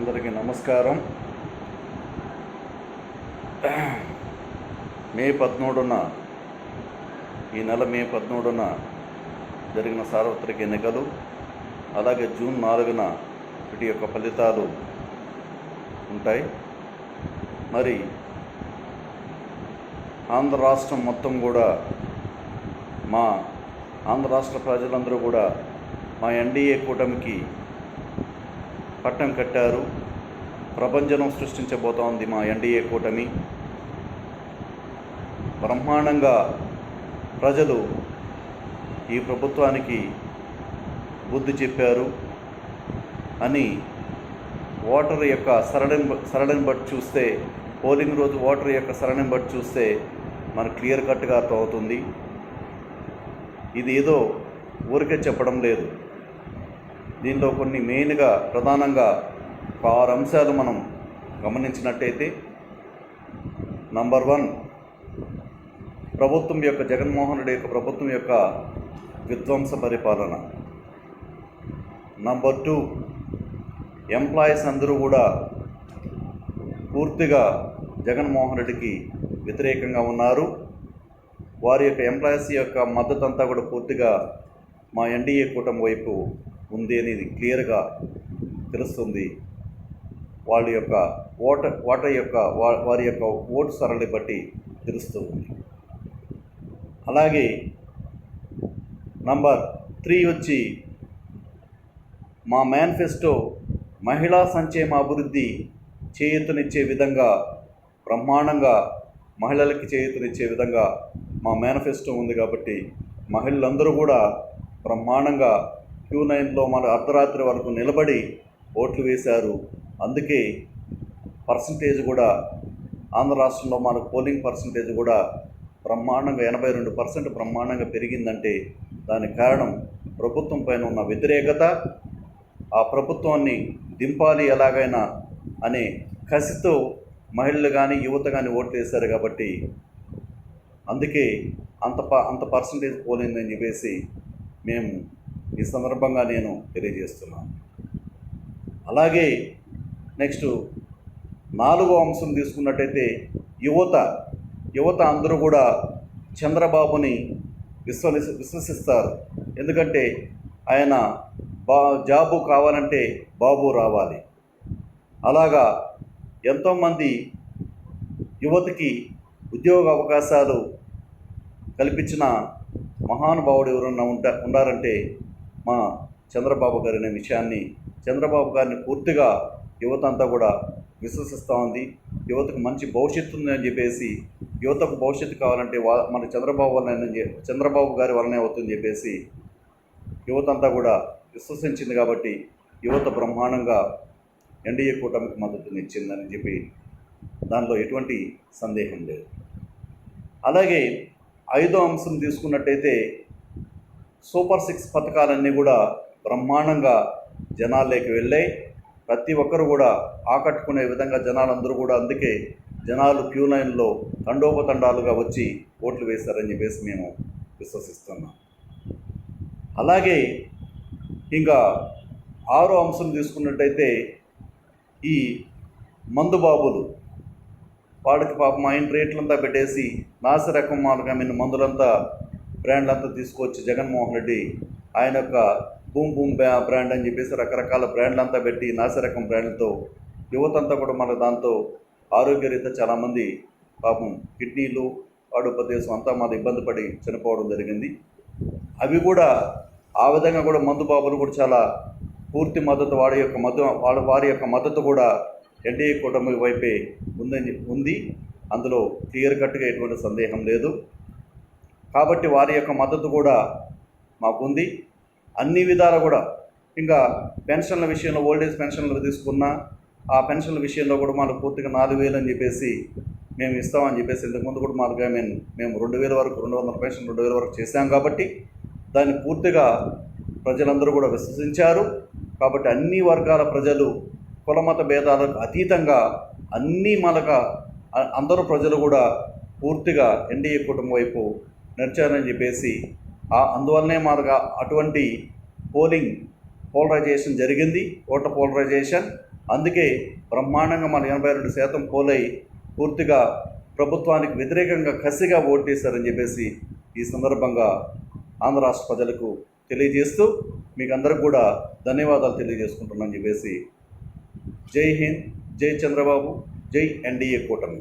అందరికీ నమస్కారం. మే పద్మూడున ఈ నెల మే పదమూడున జరిగిన సార్వత్రిక ఎన్నికలు అలాగే జూన్ నాలుగున వీటి యొక్క ఫలితాలు ఉంటాయి. మరి ఆంధ్ర రాష్ట్రం మొత్తం కూడా మా ఆంధ్ర రాష్ట్ర ప్రజలందరూ కూడా మా ఎన్డీఏ కూటమికి పట్టం కట్టారు. ప్రపంచం సృష్టించబోతోంది మా ఎన్డీఏ కూటమి. బ్రహ్మాండంగా ప్రజలు ఈ ప్రభుత్వానికి బుద్ధి చెప్పారు అని ఓటర్ యొక్క సరళిని సరళిని బట్టి చూస్తే పోలింగ్ రోజు ఓటర్ యొక్క సరళిని బట్టి చూస్తే మనకు క్లియర్ కట్గా అర్థమవుతుంది. ఇది ఏదో ఊరికే చెప్పడం లేదు. దీనిలో కొన్ని మెయిన్గా ప్రధానంగా ఆరు అంశాలు మనం గమనించినట్టయితే నంబర్ వన్ ప్రభుత్వం యొక్క జగన్మోహన్ రెడ్డి యొక్క ప్రభుత్వం యొక్క విధ్వంస పరిపాలన. నంబర్ టూ ఎంప్లాయీస్ అందరూ కూడా పూర్తిగా జగన్మోహన్ రెడ్డికి వ్యతిరేకంగా ఉన్నారు. వారి యొక్క ఎంప్లాయీస్ యొక్క మద్దతు అంతా కూడా పూర్తిగా మా ఎన్డీఏ కూటమి వైపు ఉంది అనేది క్లియర్గా తెలుస్తుంది. వాళ్ళ యొక్క ఓట ఓటర్ యొక్క వారి యొక్క ఓటు సరళి బట్టి తెలుస్తుంది. అలాగే నంబర్ త్రీ వచ్చి మా మేనిఫెస్టో మహిళా సంక్షేమ అభివృద్ధి చేయూతనిచ్చే విధంగా బ్రహ్మాండంగా మహిళలకి చేయూతనిచ్చే విధంగా మా మేనిఫెస్టో ఉంది కాబట్టి మహిళలందరూ కూడా బ్రహ్మాండంగా క్యూ నైన్లో మన అర్ధరాత్రి వరకు నిలబడి ఓట్లు వేశారు. అందుకే పర్సంటేజ్ కూడా ఆంధ్ర రాష్ట్రంలో మనకు పోలింగ్ పర్సంటేజ్ కూడా బ్రహ్మాండంగా ఎనభై రెండు పర్సెంట్ బ్రహ్మాండంగా పెరిగిందంటే దానికి కారణం ప్రభుత్వం పైన ఉన్న వ్యతిరేకత ఆ ప్రభుత్వాన్ని దింపాలి ఎలాగైనా అనే కసితో మహిళలు కానీ యువత కానీ ఓట్లు వేశారు కాబట్టి అందుకే అంత ప అంత పర్సంటేజ్ పోలిందని చెప్పేసి మేము ఈ సందర్భంగా నేను తెలియజేస్తున్నాను. అలాగే నెక్స్ట్ నాలుగో అంశం తీసుకున్నట్టయితే యువత యువత అందరూ కూడా చంద్రబాబుని విశ్వసి విశ్వసిస్తారు. ఎందుకంటే ఆయన బా జాబు కావాలంటే బాబు రావాలి. అలాగా ఎంతోమంది యువతకి ఉద్యోగ అవకాశాలు కల్పించిన మహానుభావుడు ఎవరన్నా ఉంటా ఉండారంటే మా చంద్రబాబు గారి అనే విషయాన్ని చంద్రబాబు గారిని పూర్తిగా యువత అంతా కూడా విశ్వసిస్తూ ఉంది. యువతకు మంచి భవిష్యత్తు ఉంది అని చెప్పేసి యువతకు భవిష్యత్తు కావాలంటే వా మన చంద్రబాబు వల్లనే చంద్రబాబు గారి వలనే అవుతుందని చెప్పేసి యువత అంతా కూడా విశ్వసించింది కాబట్టి యువత బ్రహ్మాండంగా ఎన్డీఏ కూటమికి మద్దతునిచ్చిందని చెప్పి దానిలో ఎటువంటి సందేహం లేదు. అలాగే ఐదో అంశం తీసుకున్నట్టయితే సూపర్ సిక్స్ పథకాలన్నీ కూడా బ్రహ్మాండంగా జనాల్లోకి వెళ్ళాయి. ప్రతి ఒక్కరు కూడా ఆకట్టుకునే విధంగా జనాలందరూ కూడా అందుకే జనాలు క్యూ లైన్లో తండోపతండాలుగా వచ్చి ఓట్లు వేశారని చెప్పేసి మేము విశ్వసిస్తున్నాం. అలాగే ఇంకా ఆరో అంశం తీసుకున్నట్టయితే ఈ మందుబాబులు వాడికి పాపం ఆయన రేట్లంతా పెట్టేసి నాసి రకం మార్గమైన మందులంతా బ్రాండ్లంతా తీసుకొచ్చి జగన్మోహన్ రెడ్డి ఆయన యొక్క బూమ్ బూమ్ బ్రాండ్ అని చెప్పేసి రకరకాల బ్రాండ్లంతా పెట్టి నాసిరకం బ్రాండ్లతో యువతంతా కూడా మన దాంతో ఆరోగ్యరీత్యా చాలామంది పాపం కిడ్నీలు వాడు ప్రదేశం అంతా మాది ఇబ్బంది పడి చనిపోవడం జరిగింది. అవి కూడా ఆ విధంగా కూడా మందు బాబులు కూడా చాలా పూర్తి మద్దతు వాడి యొక్క మద్దతు వాళ్ళ వారి యొక్క మద్దతు కూడా ఎన్డీఏ కూటమి వైపే ఉందని ఉంది. అందులో క్లియర్ కట్గా ఎటువంటి సందేహం లేదు. కాబట్టి వారి యొక్క మద్దతు కూడా మాకుంది. అన్ని విధాలు కూడా ఇంకా పెన్షన్ల విషయంలో ఓల్డేజ్ పెన్షన్లు తీసుకున్నా ఆ పెన్షన్ల విషయంలో కూడా మాకు పూర్తిగా నాలుగు వేలు అని చెప్పేసి మేము ఇస్తామని చెప్పేసి ఇంతకుముందు కూడా మాకు మేము మేము రెండు వేల వరకు రెండు వందల పెన్షన్ రెండు వేల వరకు చేశాం కాబట్టి దాన్ని పూర్తిగా ప్రజలందరూ కూడా విశ్వసించారు. కాబట్టి అన్ని వర్గాల ప్రజలు కులమత భేదాలకు అతీతంగా అన్నీ మనక అందరూ ప్రజలు కూడా పూర్తిగా ఎన్డీఏ కుటుంబం వైపు నడిచారని చెప్పేసి ఆ అందువల్లనే మాదిరిగా అటువంటి పోలింగ్ పోలరైజేషన్ జరిగింది. Voter polarisation. అందుకే బ్రహ్మాండంగా మన ఎనభై రెండు శాతం పోలై పూర్తిగా ప్రభుత్వానికి వ్యతిరేకంగా కసిగా ఓటేశారని చెప్పేసి ఈ సందర్భంగా ఆంధ్ర రాష్ట్ర ప్రజలకు తెలియజేస్తూ మీకు అందరికి కూడా ధన్యవాదాలు తెలియజేసుకుంటున్నాను చెప్పేసి జై హింద్ జై చంద్రబాబు జై ఎన్డీఏ కూటమి.